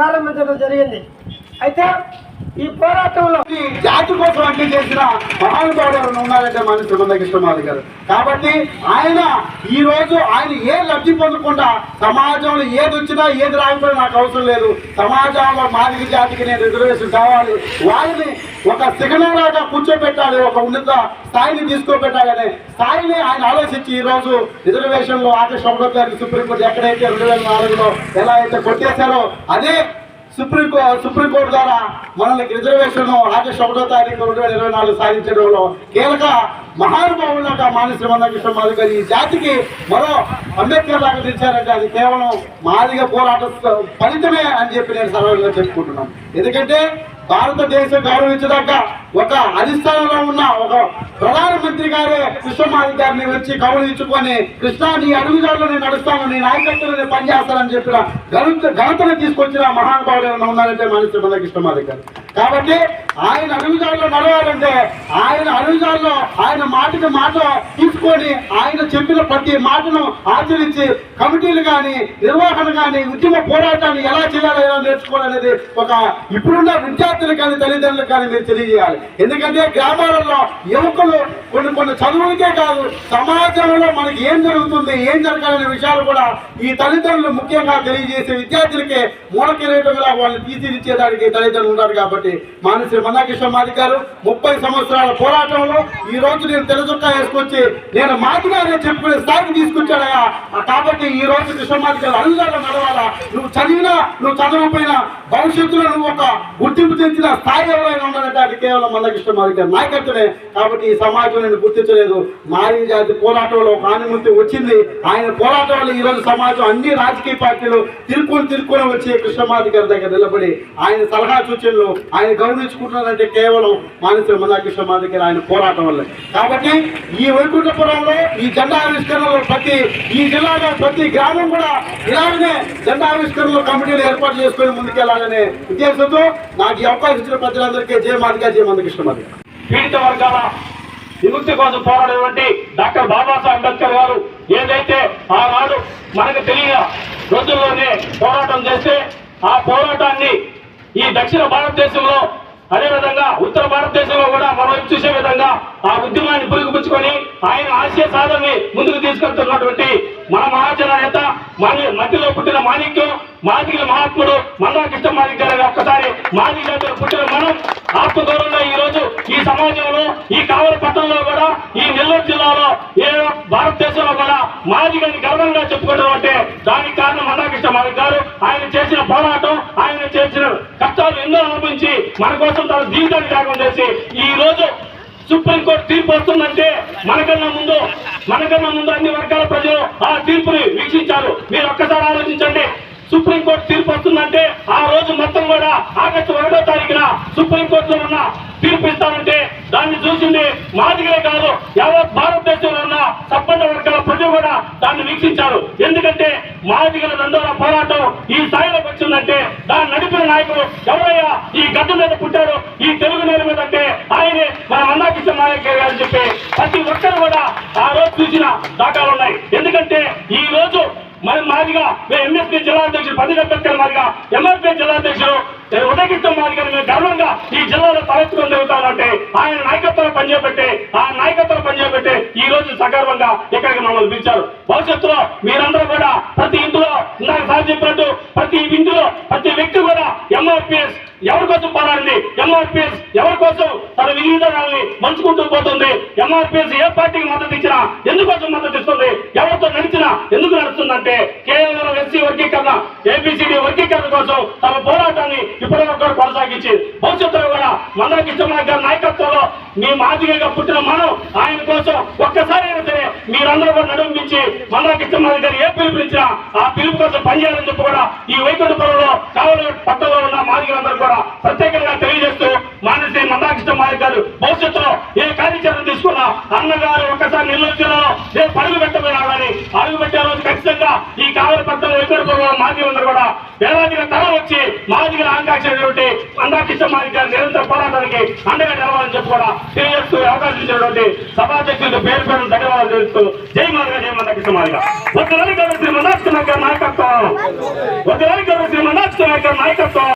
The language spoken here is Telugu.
పోరాటం జరిగింది. అయితే ఈ పోరాటంలో జాతి కోసం అన్ని చేసిన మహానుభావులు ఉన్నారంటే మన సుమందకృష్ణ మాది గారు. కాబట్టి ఆయన ఈ రోజు ఆయన ఏ లబ్ధి పొందకుండా సమాజంలో ఏది వచ్చినా ఏది రాకపోయినా నాకు అవసరం లేదు. సమాజంలో మాదిరి జాతికి నేను రిజర్వేషన్ కావాలి. వాళ్ళని ఒక శిఖనలాగా కూర్చోబెట్టాలి. ఒక ఉన్నత స్థాయిని తీసుకోబెట్టాలనే స్థాయిని ఆయన ఆలోచించి ఈ రోజు రిజర్వేషన్లో లో ఆగస్టు ఒకటో సుప్రీంకోర్టు ఎక్కడైతే రెండు వేల నాలుగులో ఎలా అయితే కొట్టేశారో అదే సుప్రీంకో సుప్రీంకోర్టు ద్వారా మనల్ని రిజర్వేషన్ ఆగస్టు ఒకటో తారీఖు రెండు వేల ఇరవై నాలుగు సాధించడంలో కీలక మహానుభావులుగా మాని శ్రీమంత కృష్ణ మాది గారు ఈ జాతికి మరో అంబేద్కర్ లాగా తెచ్చారంటే అది కేవలం మాదిగ పోరాట ఫలితమే అని చెప్పి నేను సర్వంగా చెప్పుకుంటున్నాను. ఎందుకంటే భారతదేశం గౌరవించదగ్గ ఒక అధిష్టానంలో ఉన్న ఒక ప్రధానమంత్రి గారే విశ్వమాధికారిని వచ్చి గౌరవించుకొని కృష్ణా నీ అడుగుజాడలో నేను నడుస్తాను నీ నాయకత్వంలో నేను పనిచేస్తానని చెప్పిన ఘనత ఘనతను తీసుకొచ్చిన మహానుభావులు ఏమైనా ఉన్నారంటే మనిషి మన కృష్ణమాది కాబట్టి ఆయన అడుగుజాడలో నడవాలంటే ఆయన అడుగుజాడలో ఆయన మాటకి మాట తీసుకొని ఆయన చెప్పిన ప్రతి మాటను ఆచరించి కమిటీలు కానీ నిర్వహణ కానీ ఉద్యమ పోరాటాన్ని ఎలా చేయాలో ఎలా నేర్చుకోవాలనేది ఒక ఇప్పుడున్న విద్యార్థులు కానీ తల్లిదండ్రులు కానీ మీరు తెలియజేయాలి. ఎందుకంటే గ్రామాలలో యువకులు కొన్ని కొన్ని చదువులకే కాదు సమాజంలో మనకి ఏం జరుగుతుంది ఏం జరగాలనే విషయాలు కూడా ఈ తల్లిదండ్రులు ముఖ్యంగా తెలియజేసే విద్యార్థులకే మూలకిరీటంగా వాళ్ళని తీర్చిదిచ్చేదానికి తల్లిదండ్రులు ఉన్నారు కాబట్టి మానసి మందాకృష్ణ మాది గారు ముప్పై సంవత్సరాల పోరాటంలో ఈ రోజు నేను తెల్లచొక్కా వేసుకొచ్చి నేను మాదిగానే చెప్పుకునే స్థాయికి తీసుకొచ్చాడయా కాబట్టి ఈ రోజు కృష్ణమాది గారు అడుగుదాలో నడవాలా. నువ్వు చదివినా నువ్వు చదవకపోయినా భవిష్యత్తులో నువ్వు ఒక గుర్తింపు గుర్తించిన స్థాయి ఎవరైనా ఉన్నారంటే అది కేవలం మల్లకృష్ణ మాది నాయకత్వమే. కాబట్టి ఈ సమాజం నేను గుర్తించలేదు. మారీ జాతి పోరాటంలో ఒక ఆనిముత్యం వచ్చింది. ఆయన పోరాటం వల్ల ఈ రోజు సమాజం అన్ని రాజకీయ పార్టీలు తిరుక్కుని తిరుక్కుని వచ్చి కృష్ణమాది గారి దగ్గర నిలబడి ఆయన సలహా సూచనలు ఆయన గౌరవించుకుంటున్నారంటే కేవలం మానసిక మల్లకృష్ణ మాదిగార ఆయన పోరాటం వల్ల. కాబట్టి ఈ వైకుంఠపురంలో ఈ జెండా ఆవిష్కరణలో ప్రతి ఈ జిల్లాలో ప్రతి గ్రామం కూడా ఇలాగనే జెండా ఆవిష్కరణలో కమిటీలు ఏర్పాటు చేసుకుని ముందుకెళ్ళాలనే ఉద్దేశంతో నాకు అవకాశం ఇచ్చిన ప్రజలందరికీ జయ మాదిగా జయ పీడిత వర్గాల విముక్తి కోసం పోరాడినటువంటి డాక్టర్ బాబాసాహెబ్ అంబేద్కర్ గారు ఏదైతే ఆనాడు మనకు తెలియ రోజుల్లోనే పోరాటం చేస్తే ఆ పోరాటాన్ని ఈ దక్షిణ భారతదేశంలో అదేవిధంగా ఉత్తర భారతదేశంలో కూడా మనం చూసే విధంగా ఆ ఉద్యమాన్ని పురుగుపుచ్చుకొని ఆయన ఆశయ సాధనని ముందుకు తీసుకెళ్తున్నటువంటి మన మహాజన నేత మాని మధ్యలో పుట్టిన మాణిక్యం మాదిగిల మహాత్ముడు మల్లాకృష్ణ కృష్ణ గారు ఒక్కసారి మాదిగ నెల్లూరు జిల్లాలో ఏ భారతదేశంలో కూడా మాదిగని గర్వంగా చెప్పుకోవడం అంటే దానికి కారణం మన్నా కృష్ణ గారు. ఆయన చేసిన పోరాటం ఆయన చేసిన కష్టాలు ఎన్నో అనుభవించి మన కోసం తన జీవితాన్ని త్యాగం చేసి ఈ రోజు సుప్రీంకోర్టు తీర్పు వస్తుందంటే మనకన్నా ముందు మనకన్నా ముందు అన్ని వర్గాల ప్రజలు ఆ తీర్పుని వీక్షించారు. మీరు ఒక్కసారి ఆలోచించండి. సుప్రీంకోర్టు తీర్పు వస్తుందంటే ఆ రోజు మొత్తం కూడా ఆగస్టు ఒకటో తారీఖున సుప్రీంకోర్టులో ఉన్న తీర్పు ఇస్తామంటే దాన్ని చూసింది మాదిగలే కాదు. యావత్ భారతదేశంలో ఉన్న సంపన్న వర్గాల ప్రజలు కూడా దాన్ని వీక్షించారు. ఎందుకంటే మాదిగల దండోర పోరాటం ఈ స్థాయిలోకి వచ్చిందంటే దాన్ని నడిపిన నాయకుడు ఎవరయ్యా? ఈ గడ్డ మీద పుట్టారు ఈ తెలుగు నేల మీద అంటే ఆయనే మన మందాకృష్ణ నాయక్ గారు అని చెప్పి ప్రతి ఒక్కరు కూడా ఆ రోజు చూసిన దాఖలు ఉన్నాయి. ఎందుకంటే ఈ రోజు మరి మాదిగా మేము ఎంఎస్పీ జిల్లా అధ్యక్షుడు పది అంబేద్కర్ మాదిగా ఎంఆర్పీ జిల్లా అధ్యక్షుడు ఉదయకృష్ణ మాదిగా మేము గర్వంగా ఈ జిల్లాలో తలెత్తుకొని తిరుగుతామంటే ఆయన నాయకత్వం పనిచేయబట్టే ఆ నాయకత్వం పనిచేయబట్టే ఈ రోజు సగర్వంగా ఇక్కడికి మమ్మల్ని పిలిచారు. భవిష్యత్తులో మీరందరూ కూడా ప్రతి ఇంటిలో ఇందాక సార్ చెప్పినట్టు ప్రతి ఇంటిలో ప్రతి వ్యక్తి కూడా ఎంఆర్పిఎస్ ఎవరి కోసం పోరాడింది? ఎంఆర్పిఎస్ ఎవరి కోసం? తన వినియోగాలని మంచుకుంటూ పోతుంది. ఎంఆర్పిఎస్ ఏ పార్టీకి మద్దతు ఇచ్చినా ఎందుకోసం మద్దతు ఇస్తుంది? ఎవరితో నడిచినా ఎందుకు నడుస్తుందంటే కేవలం ఎస్సీ వర్గీకరణ ఏబిసిడి వర్గీకరణ కోసం తమ పోరాటాన్ని ఇప్పటివరకు కూడా కొనసాగించి భవిష్యత్తులో కూడా మందరికి ఇష్టమైన నాయకత్వంలో మీ మాదిరిగా పుట్టిన మనం ఆయన కోసం ఒక్కసారి మీరందరూ కూడా నడుమించి మందా కిష్టమణ గారు ఏ పిలుపునిచ్చినా ఆ పిలుపు కోసం పనిచేయాలని చెప్పి కూడా ఈ వైకుంఠపురంలో కావలి పట్టణంలో ఉన్న మాదిగలందరూ కూడా ప్రత్యేకంగా తెలియజేస్తూ మానసి మందాకృష్ణ మాదిగ గారు భవిష్యత్తులో ఏ కార్యాచరణ అన్నగారు ఒక్కసారి నిర్లక్ష్యంలో నేను రేపు అడుగు పెట్టబోయినా అడుగు పెట్టే రోజు ఖచ్చితంగా ఈ కావలి పత్రం వైకుంఠపురంలో మాదిగలందరూ కూడా వేలాదిగా తర వచ్చి మాదిగల ఆకాంక్షటువంటి మందాకృష్ణ మాదిగ గారి నిరంతర పోరాటానికి అండగా నిలవాలని చెప్పి కూడా తెలియజేస్తూ అవకాశం ఇచ్చినటువంటి సభాధ్యక్షులకు పేరు పేరు ధన్యవాదాలు తెలుస్తూ జై మాదిగ జై మందాకృష్ణ మాదిగ. వద్దలని గారు శ్రీ మందాకృష్ణ గారి నాయకత్వం. వద్దలని గారు శ్రీ మందాకృష్ణ గారి నాయకత్వం.